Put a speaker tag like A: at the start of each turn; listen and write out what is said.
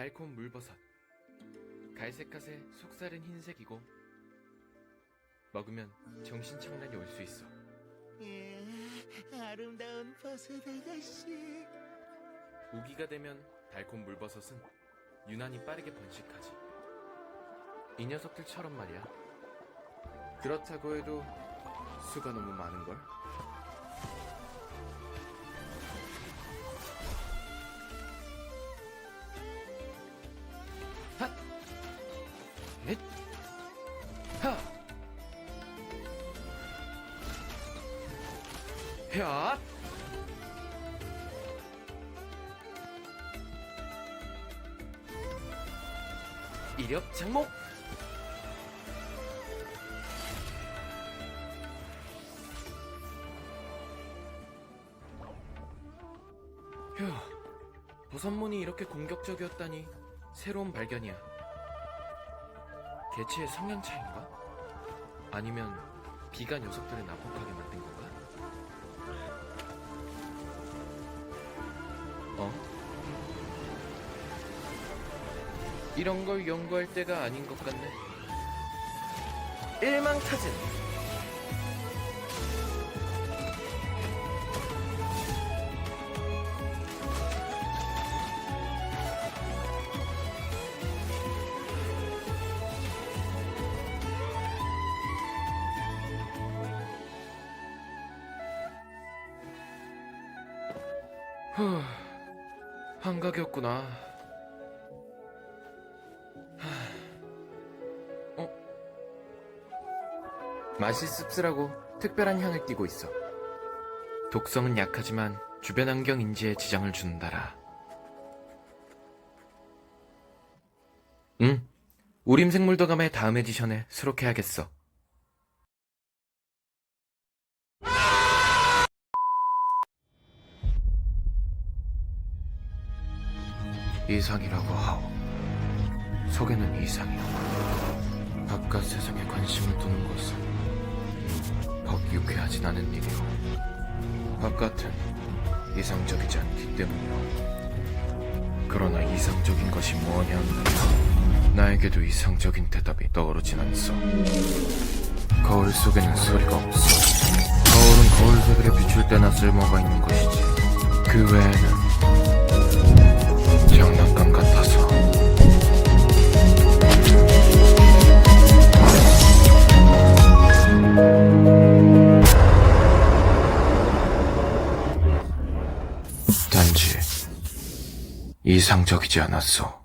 A: 달콤 물버섯. 갈색갓에 속살은 흰색이고 먹으면 정신착란이 올 수 있어.
B: 예, 아름다운 버섯 아가씨.
A: 우기가 되면 달콤 물버섯은 유난히 빠르게 번식하지. 이 녀석들처럼 말이야. 그렇다고 해도 수가 너무 많은걸? 넷! 하! 야! 이력 장목 휴 버섯문이 이렇게 공격적이었다니 새로운 발견이야 개체의 성향 차인가? 아니면 비가 녀석들을 난폭하게 만든 건가? 어? 이런 걸 연구할 때가 아닌 것 같네. 일망타진. 후, 한각이었구나. 맛이 씁쓸하고 특별한 향을 띠고 있어. 독성은 약하지만 주변 환경 인지에 지장을 준다라. 응. 우림 생물도감의 다음 에디션에 수록해야겠어. 이상이라고 하오. 속에는 이상이오. 바깥 세상에 관심을 두는 것은 퍽 유쾌하진 않은 일이오. 바깥은 이상적이지 않기 때문이오. 그러나 이상적인 것이 뭐냐 한다면 나에게도 이상적인 대답이 떠오르진 않소. 거울 속에는 소리가 없어. 거울은 거울 색으로 비출 때나 쓸모가 있는 것이지. 그 외에는 단지 이상적이지 않았어.